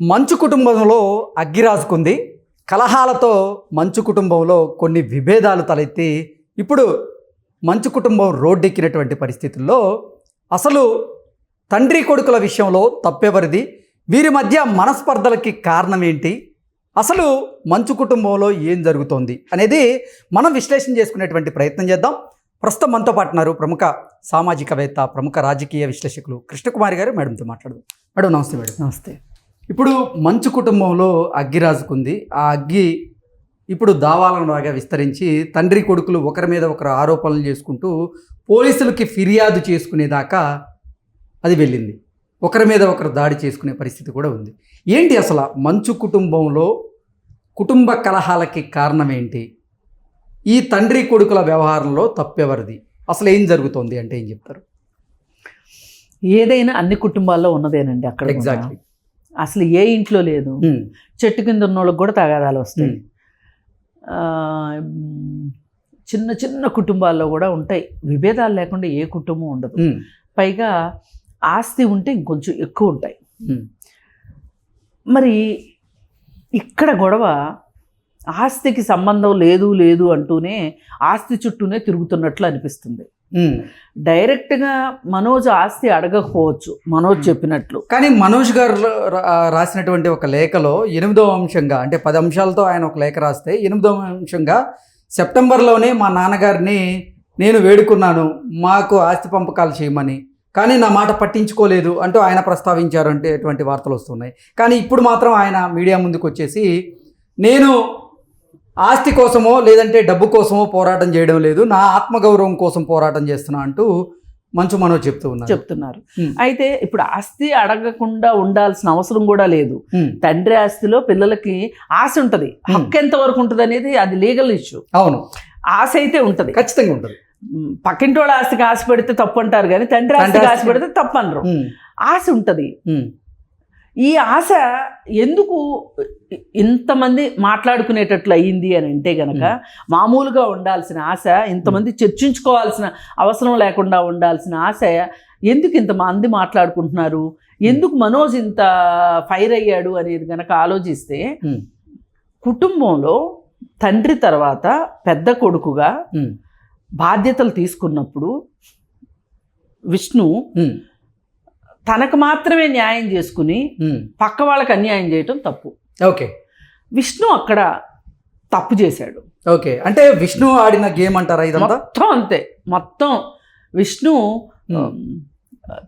మంచు కుటుంబంలో అగ్గిరాజుకుంది. కలహాలతో మంచు కుటుంబంలో కొన్ని విభేదాలు తలెత్తి ఇప్పుడు మంచు కుటుంబం రోడ్డెక్కినటువంటి పరిస్థితుల్లో అసలు తండ్రి కొడుకుల విషయంలో తప్పెవరిది? వీరి మధ్య మనస్పర్ధలకి కారణం ఏంటి అసలు మంచు కుటుంబంలో ఏం జరుగుతోంది అనేది మనం విశ్లేషణ చేసుకునేటువంటి ప్రయత్నం చేద్దాం. ప్రస్తుతం మనతో పాటున్నారు ప్రముఖ సామాజికవేత్త ప్రముఖ రాజకీయ విశ్లేషకులు కృష్ణకుమారి గారు. మేడంతో మాట్లాడదాం. మేడం నమస్తే మేడం. నమస్తే. ఇప్పుడు మంచు కుటుంబంలో అగ్గి రాజుకుంది ఆ అగ్గి ఇప్పుడు దావాలను బాగా విస్తరించి తండ్రి కొడుకులు ఒకరి మీద ఒకరు ఆరోపణలు చేసుకుంటూ పోలీసులకి ఫిర్యాదు చేసుకునేదాకా అది వెళ్ళింది. ఒకరి మీద ఒకరు దాడి చేసుకునే పరిస్థితి కూడా ఉంది. ఏంటి అసలు మంచు కుటుంబంలో కుటుంబ కలహాలకి కారణం ఏంటి? ఈ తండ్రి కొడుకుల వ్యవహారంలో తప్పెవరిది? అసలు ఏం జరుగుతోంది అంటే ఏం చెప్తారు? ఏదైనా అన్ని కుటుంబాల్లో ఉన్నదేనండి అక్కడ కూడా. ఎగ్జాక్ట్లీ అసలు ఏ ఇంట్లో లేదు. చెట్టు కింద ఉన్న వాళ్ళకి కూడా తగాదాలు వస్తాయి. చిన్న చిన్న కుటుంబాల్లో కూడా ఉంటాయి. విభేదాలు లేకుండా ఏ కుటుంబం ఉండదు. పైగా ఆస్తి ఉంటే ఇంకొంచెం ఎక్కువ ఉంటాయి. మరి ఇక్కడ గొడవ ఆస్తికి సంబంధం లేదు లేదు అంటూనే ఆస్తి చుట్టూనే తిరుగుతున్నట్లు అనిపిస్తుంది. డైరెక్ట్గా మనోజ్ ఆస్తి అడగకపోవచ్చు మనోజ్ చెప్పినట్లు. కానీ మనోజ్ గారు రాసినటువంటి ఒక లేఖలో ఎనిమిదవ అంశంగా అంటే పది అంశాలతో ఆయన ఒక లేఖ రాస్తే ఎనిమిదవ అంశంగా సెప్టెంబర్లోనే మా నాన్నగారిని నేను వేడుకున్నాను మాకు ఆస్తి పంపకాలు చేయమని. కానీ నా మాట పట్టించుకోలేదు అంటూ ఆయన ప్రస్తావించారు అంటే ఎటువంటి వార్తలు వస్తున్నాయి. కానీ ఇప్పుడు మాత్రం ఆయన మీడియా ముందుకు వచ్చేసి నేను ఆస్తి కోసమో లేదంటే డబ్బు కోసమో పోరాటం చేయడం లేదు. నా ఆత్మగౌరవం కోసం పోరాటం చేస్తున్నా అంటూ మంచు మనోజ్ చెప్తూ ఉన్నారు. చెప్తున్నారు. అయితే ఇప్పుడు ఆస్తి అడగకుండా ఉండాల్సిన అవసరం కూడా లేదు. తండ్రి ఆస్తిలో పిల్లలకి ఆశ ఉంటది. హక్కు ఎంత వరకు ఉంటుంది అనేది అది లీగల్ ఇష్యూ. అవును. ఆశ అయితే ఉంటది. ఖచ్చితంగా ఉంటుంది. పక్కింటి వాళ్ళ ఆస్తికి ఆశ పెడితే తప్పు అంటారు కానీ తండ్రి ఆస్తికి ఆశ పెడితే తప్పు అనరు. ఆశ ఉంటది. ఈ ఆశ ఎందుకు ఇంతమంది మాట్లాడుకునేటట్లు అయ్యింది అని అంటే గనక మామూలుగా ఉండాల్సిన ఆశ ఇంతమంది చర్చించుకోవాల్సిన అవసరం లేకుండా ఉండాల్సిన ఆశ ఎందుకు ఇంతమంది మాట్లాడుకుంటున్నారు? ఎందుకు మనోజ్ ఇంత ఫైర్ అయ్యాడు అనేది గనక ఆలోచిస్తే కుటుంబంలో తండ్రి తర్వాత పెద్ద కొడుకుగా బాధ్యతలు తీసుకున్నప్పుడు విష్ణు తనకు మాత్రమే న్యాయం చేసుకుని. పక్క వాళ్ళకి అన్యాయం చేయటం తప్పు. ఓకే. విష్ణు అక్కడ తప్పు చేశాడు. ఓకే. అంటే విష్ణు ఆడిన గేమ్ అంటారా ఇదంతా? మొత్తం అంతే. మొత్తం విష్ణు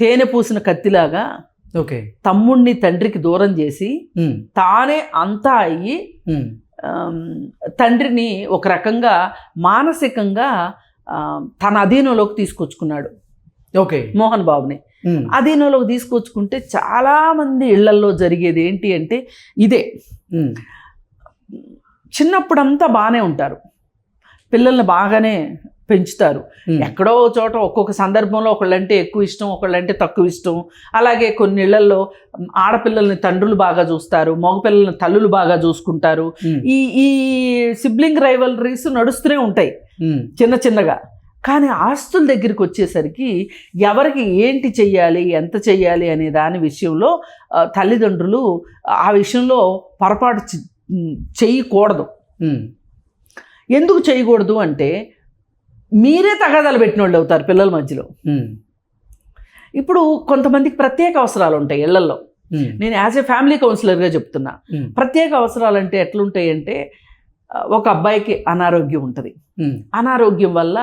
తేనె పూసిన కత్తిలాగా ఓకే. తమ్ముణ్ణి తండ్రికి దూరం చేసి తానే అంతా అయ్యి తండ్రిని ఒక రకంగా మానసికంగా తన అధీనంలోకి తీసుకొచ్చుకున్నాడు ఓకే. మోహన్ బాబుని. అధీనంలోకి తీసుకొచ్చుకుంటే చాలామంది ఇళ్ళల్లో జరిగేది ఏంటి అంటే ఇదే. చిన్నప్పుడంతా బాగానే ఉంటారు. పిల్లల్ని బాగానే పెంచుతారు. ఎక్కడో చోట ఒక్కొక్క సందర్భంలో ఒకళ్ళంటే ఎక్కువ ఇష్టం ఒకళ్ళంటే తక్కువ ఇష్టం. అలాగే కొన్ని ఇళ్ళలో ఆడపిల్లల్ని తండ్రులు బాగా చూస్తారు మగపిల్లల్ని తల్లులు బాగా చూసుకుంటారు. ఈ ఈ సిబ్లింగ్ రైవలరీస్ నడుస్తూనే ఉంటాయి. చిన్న చిన్నగా. కానీ ఆస్తుల దగ్గరికి వచ్చేసరికి ఎవరికి ఏంటి చెయ్యాలి ఎంత చెయ్యాలి అనే దాని విషయంలో తల్లిదండ్రులు ఆ విషయంలో పొరపాటు చె- చెయ్యకూడదు. ఉమ్, ఎందుకు చేయకూడదు అంటే మీరే తగాదాలు పెట్టిన వాళ్ళు అవుతారు పిల్లల మధ్యలో. ఇప్పుడు కొంతమందికి ప్రత్యేక అవసరాలు ఉంటాయి ఇళ్ళలో నేను యాజ్ ఏ ఫ్యామిలీ కౌన్సిలర్గా చెప్తున్నా. ప్రత్యేక అవసరాలు అంటే ఎట్లుంటాయి అంటే ఒక అబ్బాయికి అనారోగ్యం ఉంటుంది. అనారోగ్యం వల్ల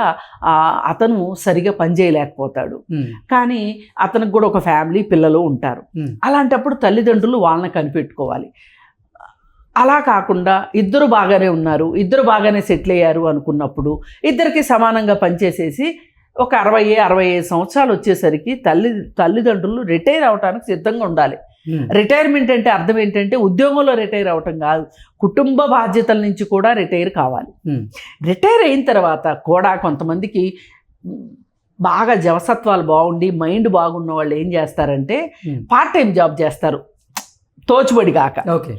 అతను సరిగా పనిచేయలేకపోతాడు. కానీ అతనికి కూడా ఒక ఫ్యామిలీ పిల్లలు ఉంటారు. అలాంటప్పుడు తల్లిదండ్రులు వాళ్ళని కనిపెట్టుకోవాలి. అలా కాకుండా ఇద్దరు బాగానే ఉన్నారు ఇద్దరు బాగానే సెటిల్ అయ్యారు అనుకున్నప్పుడు ఇద్దరికి సమానంగా పనిచేసేసి ఒక అరవై అరవై ఐదు సంవత్సరాలు వచ్చేసరికి తల్లి తల్లిదండ్రులు రిటైర్ అవడానికి సిద్ధంగా ఉండాలి. రిటైర్మెంట్ అంటే అర్థం ఏంటంటే ఉద్యోగంలో రిటైర్ అవటం కాదు. కుటుంబ బాధ్యతల నుంచి కూడా రిటైర్ కావాలి. రిటైర్ అయిన తర్వాత కూడా కొంతమందికి బాగా జవసత్వాలు బాగుండి మైండ్ బాగున్న వాళ్ళు ఏం చేస్తారంటే పార్ట్ టైం జాబ్ చేస్తారు. తోచుబడి కాక. ఓకే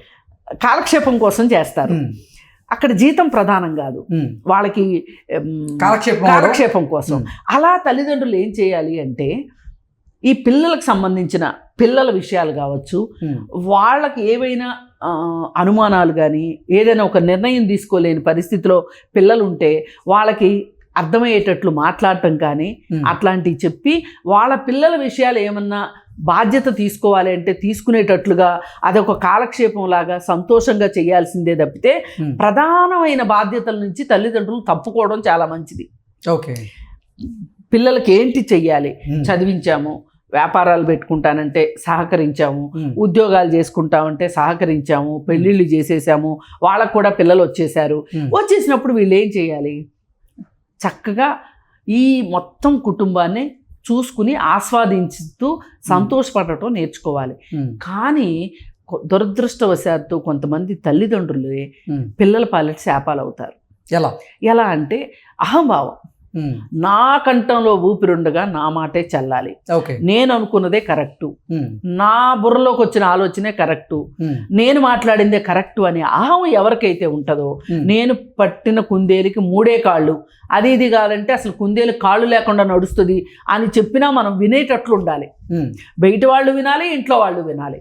కాలక్షేపం కోసం చేస్తారు. ఉమ్, అక్కడ జీతం ప్రధానం కాదు. వాళ్ళకి కాలక్షేపం. కాలక్షేపం కోసం. అలా తల్లిదండ్రులు ఏం చేయాలి అంటే ఈ పిల్లలకు సంబంధించిన పిల్లల విషయాలు కావచ్చు వాళ్ళకి ఏవైనా అనుమానాలు కానీ ఏదైనా ఒక నిర్ణయం తీసుకోలేని పరిస్థితిలో పిల్లలు ఉంటే వాళ్ళకి అర్థమయ్యేటట్లు మాట్లాడటం కానీ అట్లాంటివి చెప్పి వాళ్ళ పిల్లల విషయాలు ఏమన్నా బాధ్యత తీసుకోవాలి అంటే తీసుకునేటట్లుగా అదొక కాలక్షేపం లాగా సంతోషంగా చేయాల్సిందే తప్పితే ప్రధానమైన బాధ్యతల నుంచి తల్లిదండ్రులు తప్పుకోవడం చాలా మంచిది. ఓకే. పిల్లలకి ఏంటి చెయ్యాలి? చదివించాము వ్యాపారాలు పెట్టుకుంటానంటే సహకరించాము ఉద్యోగాలు చేసుకుంటామంటే సహకరించాము పెళ్ళిళ్ళు చేసేసాము వాళ్ళకు కూడా పిల్లలు వచ్చేసారు వచ్చేసినప్పుడు వీళ్ళు ఏం చేయాలి? చక్కగా ఈ మొత్తం కుటుంబాన్ని చూసుకుని ఆస్వాదించుతూ సంతోషపడటం నేర్చుకోవాలి. కానీ దురదృష్టవశాత్తు కొంతమంది తల్లిదండ్రులే. పిల్లల పాలిట శాపాలు అవుతారు ఎలా? ఎలా అంటే అహంభావం. నా కంఠంలో ఊపిరుండగా నా మాటే చెల్లాలి. ఓకే నేను అనుకున్నదే కరెక్టు. ఉమ్, నా బుర్రలోకి వచ్చిన ఆలోచనే కరెక్టు. ఉమ్, నేను మాట్లాడిందే కరెక్టు అనే అహం ఎవరికైతే ఉంటుందో నేను పట్టిన కుందేలుకి మూడే కాళ్ళు. అది ఇది కాదంటే అసలు కుందేలు కాళ్ళు లేకుండా నడుస్తుంది అని చెప్పినా మనం వినేటట్లు ఉండాలి. బయట వాళ్ళు వినాలి ఇంట్లో వాళ్ళు వినాలి.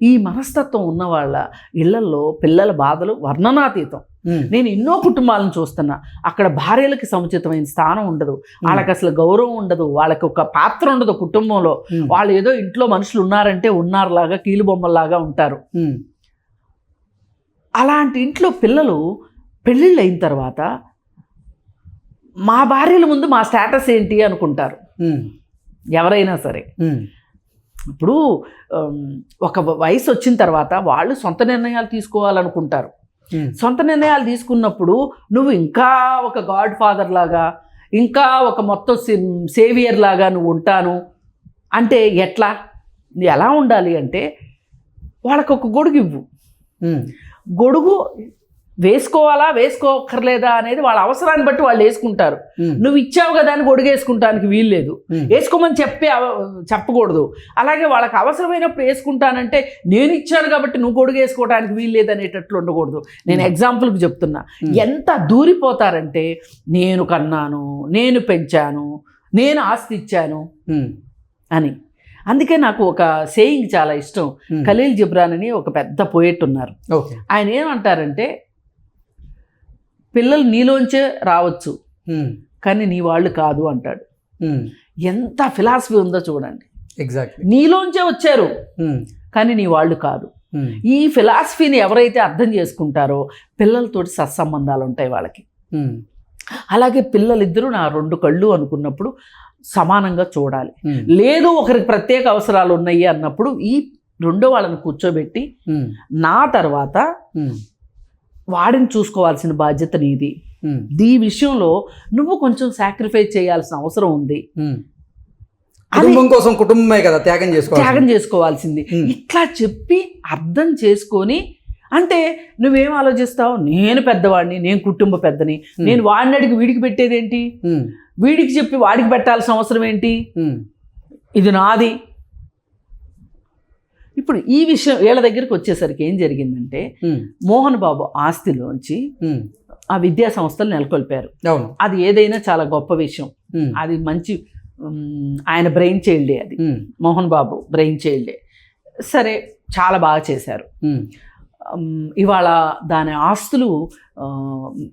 ఈ మనస్తత్వం ఉన్న వాళ్ళ ఇళ్ళల్లో పిల్లల బాధలు వర్ణనాతీతం. నేను ఎన్నో కుటుంబాలను చూస్తున్నా. అక్కడ భార్యలకి సముచితమైన స్థానం ఉండదు. వాళ్ళకి అసలు గౌరవం ఉండదు. వాళ్ళకి ఒక పాత్ర ఉండదు కుటుంబంలో. వాళ్ళు ఏదో ఇంట్లో మనుషులు ఉన్నారంటే ఉన్నారులాగా కీలు బొమ్మల్లాగా ఉంటారు అలాంటి ఇంట్లో పిల్లలు పెళ్ళిళ్ళు అయిన తర్వాత మా భార్యల ముందు మా స్టేటస్ ఏంటి అనుకుంటారు. ఎవరైనా సరే. ఇప్పుడు ఒక వయసు వచ్చిన తర్వాత వాళ్ళు సొంత నిర్ణయాలు తీసుకోవాలనుకుంటారు. సొంత నిర్ణయాలు తీసుకున్నప్పుడు నువ్వు ఇంకా ఒక గాడ్ ఫాదర్ లాగా ఇంకా ఒక మొత్తం సేవియర్ లాగా నువ్వు ఉంటాను. అంటే ఎట్లా? ఎలా ఉండాలి అంటే వాళ్ళకు ఒక గొడుగు ఇవ్వు. ఉమ్, గొడుగు వేసుకోవాలా వేసుకోకర్లేదా అనేది వాళ్ళ అవసరాన్ని బట్టి వాళ్ళు వేసుకుంటారు. నువ్వు ఇచ్చావు కదా అని గొడుగు వేసుకుంటానికి వీల్లేదు వేసుకోమని చెప్పి చెప్పకూడదు. అలాగే వాళ్ళకి అవసరమైనప్పుడు వేసుకుంటానంటే నేను ఇచ్చాను కాబట్టి నువ్వు గొడుగు వేసుకోవడానికి వీల్లేదు అనేటట్లు ఉండకూడదు. నేను ఎగ్జాంపుల్కి చెప్తున్నా. ఎంత దూరిపోతారంటే నేను కన్నాను నేను పెంచాను నేను ఆస్తి ఇచ్చాను అని. అందుకే నాకు ఒక సేయింగ్ చాలా ఇష్టం. ఖలీల్ జిబ్రాన్ అని ఒక పెద్ద పోయెట్ ఉన్నారు. ఆయన ఏమంటారంటే పిల్లలు నీలోంచే రావచ్చు. కానీ నీ వాళ్ళు కాదు అంటాడు. ఎంత ఫిలాసఫీ ఉందో చూడండి. ఎగ్జాక్ట్లీ నీలోంచే వచ్చారు. కానీ నీ వాళ్ళు కాదు. ఈ ఫిలాసఫీని ఎవరైతే అర్థం చేసుకుంటారో పిల్లలతోటి సత్సంబంధాలు ఉంటాయి వాళ్ళకి. అలాగే పిల్లలిద్దరూ నా రెండు కళ్ళు అనుకున్నప్పుడు సమానంగా చూడాలి. లేదు ఒకరికి ప్రత్యేక అవసరాలు ఉన్నాయి అన్నప్పుడు ఈ రెండో వాళ్ళని కూర్చోబెట్టి నా తర్వాత వాడిని చూసుకోవాల్సిన బాధ్యత నీది. ఈ విషయంలో నువ్వు కొంచెం సాక్రిఫైస్ చేయాల్సిన అవసరం ఉంది. కుటుంబం కోసం కుటుంబమే కదా త్యాగం చేసుకోవాలి త్యాగం చేసుకోవాల్సింది. ఇట్లా చెప్పి అర్థం చేసుకొని అంటే నువ్వేం ఆలోచిస్తావు? నేను పెద్దవాడిని నేను కుటుంబ పెద్దని. నేను వాడిని అడిగి వీడికి పెట్టేదేంటి? వీడికి చెప్పి వాడికి పెట్టాల్సిన అవసరం ఏంటి? ఇది నాది. ఇప్పుడు ఈ విషయం వీళ్ళ దగ్గరికి వచ్చేసరికి ఏం జరిగిందంటే మోహన్ బాబు ఆస్తిలోంచి ఆ విద్యా సంస్థలు నెలకొల్పారు. అది ఏదైనా చాలా గొప్ప విషయం. అది మంచి ఆయన బ్రెయిన్ చైల్డే అది. మోహన్ బాబు బ్రెయిన్ చైల్డే. సరే చాలా బాగా చేశారు. ఇవాళ దాని ఆస్తులు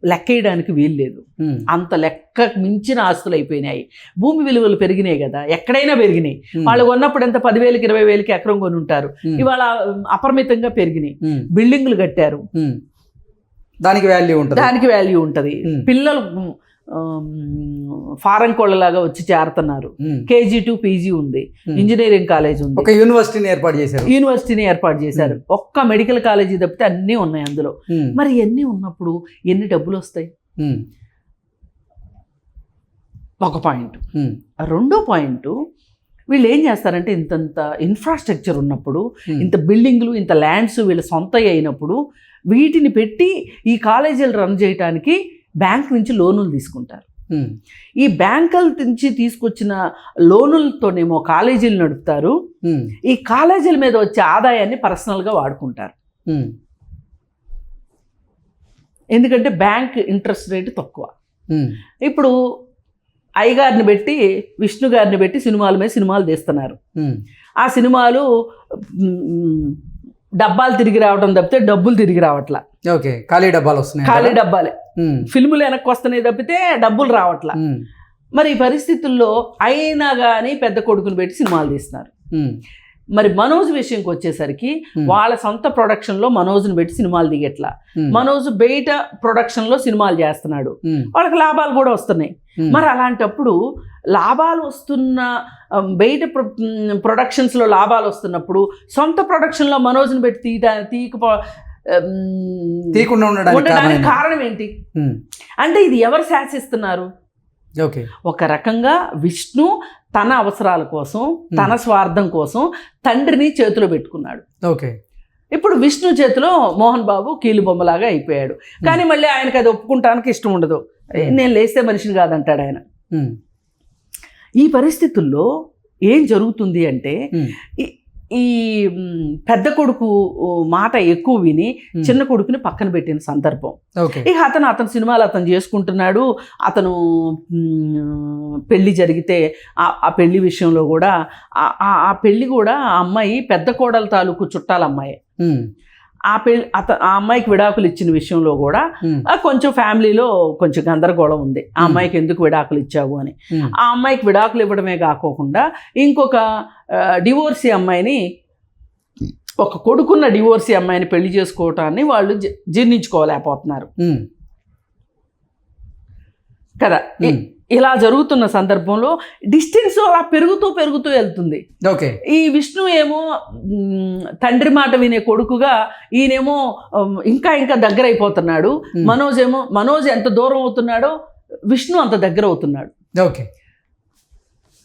లెక్కేయడానికి వీల్లేదు అంత లెక్క మించిన ఆస్తులు అయిపోయినాయి. భూమి విలువలు పెరిగినాయి కదా ఎక్కడైనా పెరిగినాయి. వాళ్ళు కొన్నప్పుడు ఎంత? పదివేలకి ఇరవై వేలకి ఎకరం కొని ఉంటారు. ఇవాళ అపరిమితంగా పెరిగినాయి. బిల్డింగ్లు కట్టారు. దానికి వాల్యూ ఉంటుంది. దానికి వాల్యూ ఉంటుంది. పిల్లలు ఫారెన్ కోళ్ళలాగా వచ్చి చేరుతున్నారు. కేజీ టు పీజీ ఉంది. ఇంజనీరింగ్ కాలేజ్ ఉంది. ఒక యూనివర్సిటీని ఏర్పాటు చేశారు. యూనివర్సిటీని ఏర్పాటు చేశారు. ఒక్క మెడికల్ కాలేజీ తప్పితే అన్నీ ఉన్నాయి అందులో. మరి ఎన్ని ఉన్నప్పుడు ఎన్ని డబ్బులు వస్తాయి? ఒక పాయింట్. రెండో పాయింట్ వీళ్ళు ఏం చేస్తారంటే ఇంతంత ఇన్ఫ్రాస్ట్రక్చర్ ఉన్నప్పుడు ఇంత బిల్డింగ్లు ఇంత ల్యాండ్స్ వీళ్ళ సొంత అయినప్పుడు వీటిని పెట్టి ఈ కాలేజీలు రన్ చేయడానికి బ్యాంక్ నుంచి లోనులు తీసుకుంటారు. ఈ బ్యాంకుల నుంచి తీసుకొచ్చిన లోనులతోనేమో కాలేజీలు నడుపుతారు. ఈ కాలేజీల మీద వచ్చే ఆదాయాన్ని పర్సనల్గా వాడుకుంటారు. ఎందుకంటే బ్యాంక్ ఇంట్రెస్ట్ రేటు తక్కువ. ఇప్పుడు అయ్యగారిని పెట్టి విష్ణు గారిని పెట్టి సినిమాల మీద సినిమాలు తీస్తున్నారు. ఆ సినిమాలు డబ్బాలు తిరిగి రావడం తప్పితే డబ్బులు తిరిగి రావట్లా. ఓకే ఖాళీ డబ్బాలు వస్తున్నాయి ఖాళీ డబ్బాలే. ఫిల్ములు వెనక్కి వస్తున్నాయి తప్పితే డబ్బులు రావట్లా. మరి ఈ పరిస్థితుల్లో అయినా కానీ పెద్ద కొడుకుని పెట్టి సినిమాలు తీస్తున్నారు. మరి మనోజ్ విషయంకి వచ్చేసరికి. వాళ్ళ సొంత ప్రొడక్షన్లో మనోజ్ని పెట్టి సినిమాలు దిగట్లా. మనోజ్ బయట ప్రొడక్షన్లో సినిమాలు చేస్తున్నాడు. వాళ్ళకి లాభాలు కూడా వస్తున్నాయి. మరి అలాంటప్పుడు లాభాలు వస్తున్న బయట ప్రొ మ్, ప్రొడక్షన్స్లో లాభాలు వస్తున్నప్పుడు సొంత ప్రొడక్షన్లో మనోజ్ని పెట్టి తీయటా తీయకపో తీయకుండా ఉండడానికి కారణం ఏంటి? అంటే ఇది ఎవరు శాసిస్తున్నారు? ఒక రకంగా విష్ణు తన అవసరాల కోసం తన స్వార్థం కోసం తండ్రిని చేతిలో పెట్టుకున్నాడు. ఓకే. ఇప్పుడు విష్ణు చేతిలో మోహన్ బాబు కీలు బొమ్మలాగా అయిపోయాడు. కానీ మళ్ళీ ఆయనకి అది ఒప్పుకుంటానికి ఇష్టం ఉండదు. నేను లేస్తే మనిషిని కాదంటాడు ఆయన. ఈ పరిస్థితుల్లో ఏం జరుగుతుంది అంటే ఈ- పెద్ద కొడుకు మాట ఎక్కువ విని. చిన్న కొడుకుని పక్కన పెట్టిన సందర్భం. ఓకే. ఇక అతను అతని సినిమాలు అతను చేసుకుంటున్నాడు. అతను పెళ్ళి జరిగితే ఆ- పెళ్ళి విషయంలో కూడా ఆ- పెళ్ళి కూడా ఆ అమ్మాయి పెద్ద కోడల తాలూకు చుట్టాల అమ్మాయి. ఆ పెళ్ళి అత ఆ అమ్మాయికి విడాకులు ఇచ్చిన విషయంలో కూడా కొంచెం ఫ్యామిలీలో కొంచెం గందరగోళం ఉంది. ఆ. అమ్మాయికి ఎందుకు విడాకులు ఇచ్చావు అని. ఆ అమ్మాయికి విడాకులు ఇవ్వడమే కాకోకుండా ఇంకొక డివోర్సీ అమ్మాయిని ఒక కొడుకున్న డివోర్సీ అమ్మాయిని పెళ్ళి చేసుకోవటాన్ని వాళ్ళు జీర్ణించుకోలేకపోతున్నారు. కదా? ఇలా జరుగుతున్న సందర్భంలో డిస్టెన్స్ అలా పెరుగుతూ పెరుగుతూ వెళ్తుంది. ఓకే. ఈ విష్ణు ఏమో తండ్రి మాట వినే కొడుకుగా ఈయనేమో ఇంకా ఇంకా దగ్గర అయిపోతున్నాడు మనోజ్ ఏమో మనోజ్ ఎంత దూరం అవుతున్నాడో విష్ణు అంత దగ్గర అవుతున్నాడు. ఓకే.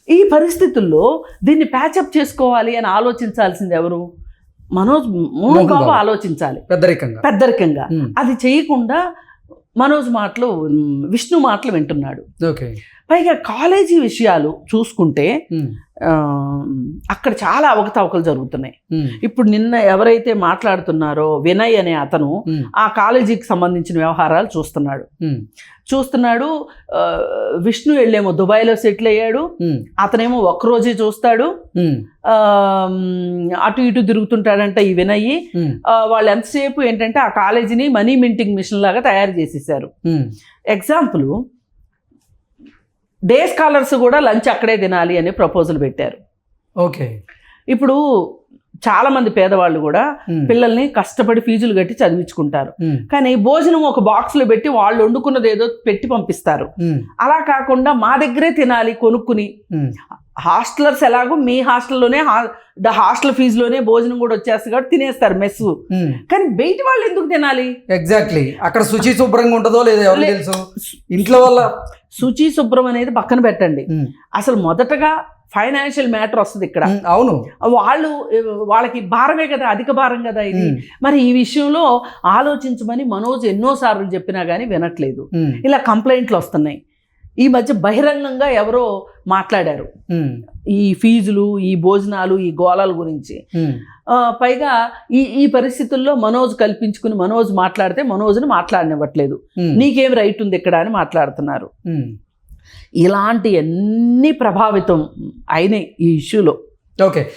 ఈ పరిస్థితుల్లో దీన్ని ప్యాచప్ చేసుకోవాలి అని ఆలోచించాల్సింది ఎవరు? మనోజ్ మోహన్ బాబు. ఆలోచించాలి. పెద్దరికంగా. పెద్దరికంగా. అది చేయకుండా మనోజ్ మాటలు విష్ణు మాటలు వింటున్నాడు. ఓకే. పైగా కాలేజీ విషయాలు చూసుకుంటే అక్కడ చాలా అవకతవకలు జరుగుతున్నాయి. ఇప్పుడు నిన్న ఎవరైతే మాట్లాడుతున్నారో వినయ్ అనే అతను ఆ కాలేజీకి సంబంధించిన వ్యవహారాలు చూస్తున్నాడు. చూస్తున్నాడు విష్ణు వెళ్ళేమో దుబాయ్లో సెటిల్ అయ్యాడు. అతనేమో ఒక్కరోజే చూస్తాడు. అటు ఇటు తిరుగుతుంటాడంట ఈ వినయ్. ఉమ్, ఆ, వాళ్ళు ఎంతసేపు ఏంటంటే ఆ కాలేజీని మనీ మింటింగ్ మిషన్ లాగా తయారు చేసేసారు ఎగ్జాంపుల్ డే స్కాలర్స్ కూడా లంచ్ అక్కడే తినాలి అని ప్రపోజల్ పెట్టారు. ఓకే. ఇప్పుడు చాలా మంది పేదవాళ్ళు కూడా పిల్లల్ని కష్టపడి ఫీజులు కట్టి చదివించుకుంటారు. కానీ భోజనం ఒక బాక్స్లో పెట్టి వాళ్ళు వండుకున్నది ఏదో పెట్టి పంపిస్తారు. అలా కాకుండా మా దగ్గరే తినాలి కొనుక్కుని. హాస్టలర్స్ ఎలాగో మీ హాస్టల్లోనే హాస్టల్ ఫీజులోనే భోజనం కూడా వచ్చేస్తుంది కాబట్టి తినేస్తారు మెస్. కానీ బయట వాళ్ళు ఎందుకు తినాలి? ఎగ్జాక్ట్లీ అక్కడ శుచి శుభ్రంగా ఉంటుందో లేదో తెలుసు? ఇంట్లో వల్ల శుచి శుభ్రం అనేది పక్కన పెట్టండి. అసలు మొదటగా ఫైనాన్షియల్ మ్యాటర్ వస్తుంది ఇక్కడ. అవును. వాళ్ళు వాళ్ళకి భారమే కదా అధిక భారం కదా ఇది. మరి ఈ విషయంలో ఆలోచించమని మనోజ్ ఎన్నోసార్లు చెప్పినా కానీ వినట్లేదు. ఇలా కంప్లైంట్లు వస్తున్నాయి. ఈ మధ్య బహిరంగంగా ఎవరో మాట్లాడారు. ఈ ఫీజులు ఈ భోజనాలు ఈ గోళాల గురించి. పైగా ఈ ఈ పరిస్థితుల్లో మనోజ్ కల్పించుకుని మనోజ్ మాట్లాడితే మనోజ్ని మాట్లాడనివ్వట్లేదు. నీకేం రైట్ ఉంది ఇక్కడ అని మాట్లాడుతున్నారు. ఇలాంటి అన్ని ప్రభావితం అయినాయి ఈ ఇష్యూలో. ఓకే.